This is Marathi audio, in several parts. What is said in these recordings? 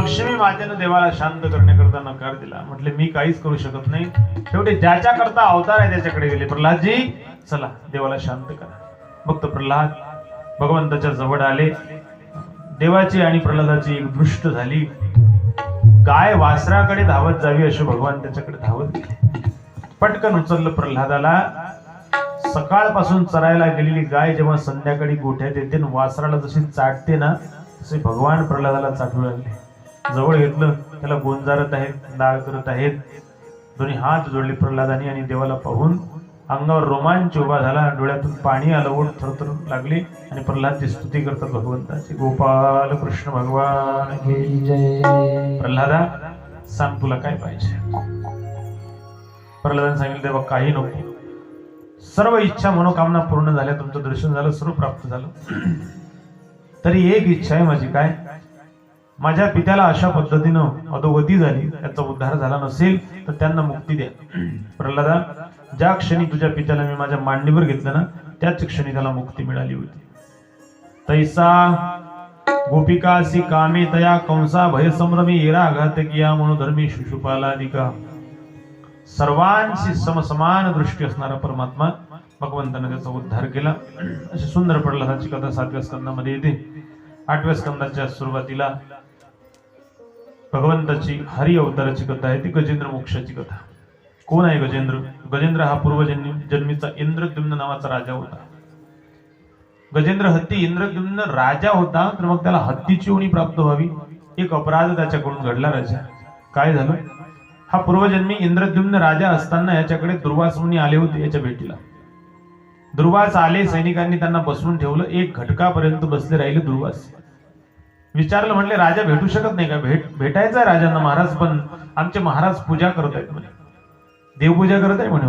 लक्ष्मी मातेनं देवाला शांत करण्याकरता नकार दिला. म्हटले मी काहीच करू शकत नाही. शेवटी ज्याच्या करता अवतार आहे त्याच्याकडे गेले. प्रल्हादजी चला देवाला शांत करा. भक्त प्रल्हाद भगवंताच्या जवळ आले. देवाची आणि प्रल्हादाची एक दृष्ट झाली. गाय वासराकडे धावत जावी असे भगवान त्याच्याकडे धावत गेले. पटकन उचललं प्रल्हादाला. सकाळपासून चरायला गेलेली गाय जेव्हा संध्याकाळी गोठ्यात येते आणि वासराला जशी चाटते ना तसे भगवान प्रल्हादाला चाटू लागले. जवळ घेतलं त्याला गोंजारत आहेत नाळ करत आहेत. दोन्ही हात जोडले प्रल्हादाने आणि देवाला पाहून अंगावर रोमांच उभा झाला. डोळ्यातून पाणी आलं ओढ थरथर लागली आणि प्रल्हादची स्तुती करतात भगवंताची. गोपाल कृष्ण भगवान प्रल्हादा सांग तुला काय पाहिजे? प्रल्हादाने सांगितलं तेव्हा काही नको. सर्व इच्छा मनोकामना पूर्ण झाल्या. तुमचं दर्शन झालं सर्व प्राप्त झालं. तरी एक इच्छा आहे माझी काय? माझ्या पित्याला अशा पद्धतीनं अधोगती झाली त्याचा उद्धार झाला नसेल तर त्यांना मुक्ती द्या. प्रल्हादा ज्या क्षणी तुझ्या पित्याला मी माझ्या मांडीवर घेतलं ना त्याच क्षणी त्याला मुक्ती मिळाली होती. तैसा गोपिकासी कामे तया कंसा भय संभ्रमी येरा आघात किया मनोधर्मी शिशुपालादिका. सर्वांशी समसमान दृष्टी असणारा परमात्मा भगवंताने त्याचा उद्धार केला. अशी सुंदर प्रल्हादाची कथा सातव्या स्कंदामध्ये येते. आठव्या स्कंदाच्या सुरुवातीला भगवंताची हरी अवताराची कथा आहे ती गजेंद्र मोक्षाची कथा. कोण आहे गजेंद्र? गजेंद्र हा पूर्वजन्मी जन्मीचा इंद्रद्युम्न नावाचा राजा होता. गजेंद्र हत्ती इंद्रद्युम्न राजा होता तर मग त्याला हत्तीची उणी प्राप्त व्हावी. एक अपराध त्याच्याकडून घडला राजा. काय झालं? हा पूर्वजन्मी इंद्रद्युम्न राजा असताना याच्याकडे दुर्वास मुनी आले होते याच्या भेटीला. दुर्वास आले सैनिकांनी त्यांना बसवून ठेवलं. एक घटकापर्यंत बसले राहिले दुर्वास. विचारलं म्हणले राजा भेटू शकत नाही का? भेट भेटायचं आहे राजांना महाराज पण आमचे महाराज पूजा करत आहेत म्हणे. देवपूजा करत आहे म्हणे.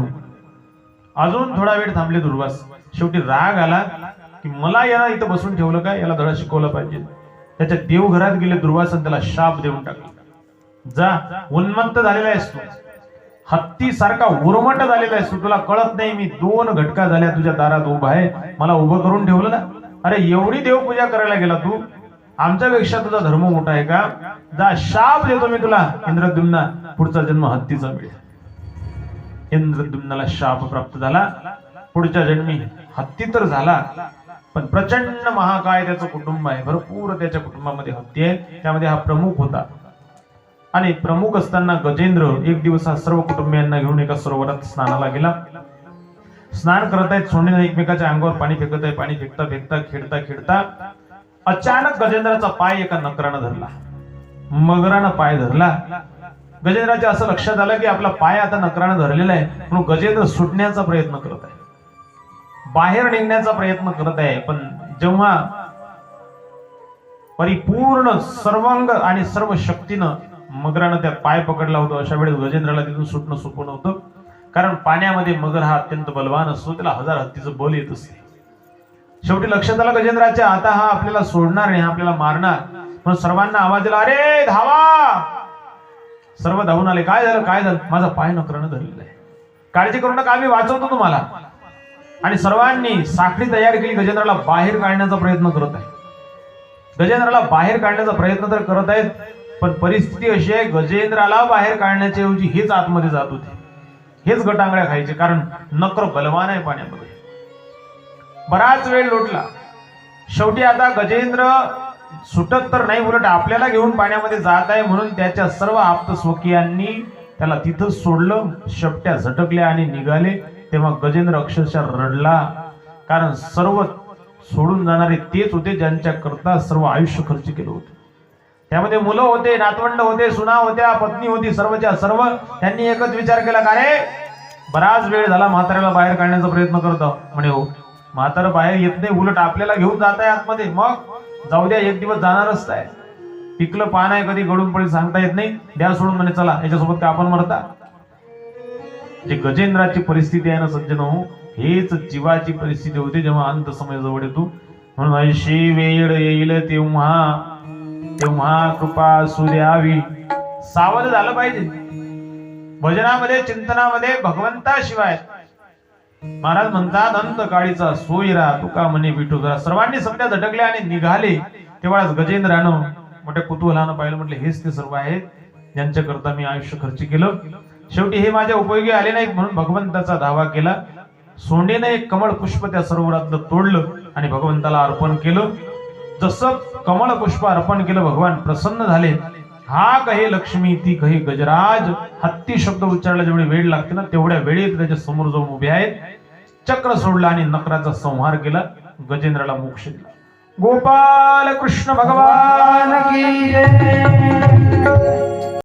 अजून थोडा वेळ थांबले दुर्वास. शेवटी राग आला की मला याला इथं बसून ठेवलं का याला धडा शिकवला पाहिजे. त्याच्या देवघरात गेले दुर्वास त्याला शाप देऊन टाकला. जा उन्मत्त झालेला आहेस तू. हत्ती सारखा उर्मट झालेला आहेस तू. तुला कळत नाही मी दोन घटका झाल्या तुझ्या दारात उभा आहे. मला उभं करून ठेवलं ना. अरे एवढी देवपूजा करायला गेला तू? आमच्यापेक्षा तुझा धर्म मोठा आहे का? जा शाप देतो मी तुला. इंद्रद्युम्ना पुढचा जन्म हत्तीचा मिळेल. इंद्रद्युम्नाला शाप प्राप्त झाला. पुढच्या जन्मी हत्ती तर झाला. पण प्रचंड महाकाय त्याचं कुटुंब आहे. भरपूर त्याच्या कुटुंबामध्ये हत्ती आहे. त्यामध्ये हा प्रमुख होता. आणि प्रमुख असताना गजेंद्र एक दिवस हा सर्व कुटुंबियांना घेऊन एका सरोवरात स्नानाला गेला. स्नान करत आहेत सोडणे एकमेकाच्या अंगावर पाणी फेकत आहे पाणी फेकता फेकता खेळता खेळता. अचानक गजेंद्राचा पाय एका नकरानं धरला. मगरानं पाय धरला. गजेंद्राच्या असं लक्षात आलं की आपला पाय आता नकरानं धरलेला आहे म्हणून गजेंद्र सुटण्याचा प्रयत्न करत आहे. बाहेर निघण्याचा प्रयत्न करत आहे पण जेव्हा परिपूर्ण सर्वांग आणि सर्व शक्तीनं मगरानं त्या पाय पकडला होता अशा वेळेस गजेंद्राला तिथून सुटणं सोपं नव्हतं. कारण पाण्यामध्ये मगर हा अत्यंत बलवान असतो त्याला हजार हत्तीचं बल येत असते शेवटी लक्षात आलं गजेंद्राच्या आता हा आपल्याला सोडणार नाही हा आपल्याला मारणार. म्हणून सर्वांना आवाज दिला अरे धावा! सर्व धावून आले. काय झालं? काय झालं? माझा पाय नकरण धरलेला आहे. काळजी करू नका आम्ही वाचवतो तुम्हाला. आणि सर्वांनी साखळी तयार केली गजेंद्राला बाहेर काढण्याचा प्रयत्न करत आहे. गजेंद्राला बाहेर काढण्याचा प्रयत्न तर करत आहेत पण परिस्थिती अशी आहे गजेंद्राला बाहेर काढण्याच्या ऐवजी हेच आतमध्ये जात होते. हेच गटांगड्या खायचे कारण नक्र बलवान आहे पाण्यामध्ये. बराच वेळ लोटला. शेवटी आता गजेंद्र सुटत तर नाही उलट आपल्याला घेऊन पाण्यामध्ये जात आहे म्हणून त्याच्या सर्व आप्त स्वकीयांनी त्याला तिथं सोडलं. शेपट्या झटकल्या आणि निघाले. तेव्हा गजेंद्र अक्षरशः रडला. कारण सर्व सोडून जाणारे तेच होते ज्यांच्या करता सर्व आयुष्य खर्च केलं होतं. त्यामध्ये मुलं होते नातवंड होते सुना होत्या पत्नी होती सर्वच्या सर्व त्यांनी एकच विचार केला का रे? बराच वेळ झाला म्हाताऱ्याला बाहेर काढण्याचा प्रयत्न करतो. म्हणे हो. म्हातार बाहेर येत नाही उलट आपल्याला घेऊन जात आहे आतमध्ये. मग जाऊ द्या एक दिवस जाणारच आहे. पिकलं पान आहे कधी गडून पडेल सांगता येत नाही. द्या सोडून म्हणे चला याच्यासोबत का आपण मरता? जे गजेंद्राची परिस्थिती आहे ना सज्जन हो हेच जीवाची परिस्थिती होती जेव्हा अंत समय जवळ येतो. म्हणून ऐशी वेळ येईल तेव्हा तेव्हा कृपा सूर्यावी सावध झालं पाहिजे. भजनामध्ये चिंतनामध्ये भगवंताशिवाय. महाराज म्हणतात अंत काळीचा सोयरा. तुका म्हणे विठू सर्वांनी सगळ्या झटकल्या आणि निघाले. तेव्हाच गजेंद्रानं मोठ्या कुतूहलानं पाहिलं म्हटलं हेच ते सर्व आहेत ज्यांच्याकरता मी आयुष्य खर्च केलं. शेवटी हे माझ्या उपयोगी आले नाहीत म्हणून भगवंताचा दावा केला. सोंडेनं एक कमळ पुष्प त्या सरोवरातलं तोडलं आणि भगवंताला अर्पण केलं. जसं कमळ पुष्प अर्पण केलं भगवान प्रसन्न झाले. हा कहे लक्ष्मी ती कहे गजराज. हत्ती शब्द उच्चारला जेवढी वेळ लागते ना तेवढ्या वेळेत त्याच्यासमोर जाऊन उभे आहेत. चक्र सोडला आणि नकराचा संहार केला. गजेंद्राला मोक्ष दिला. गोपाल कृष्ण भगवान की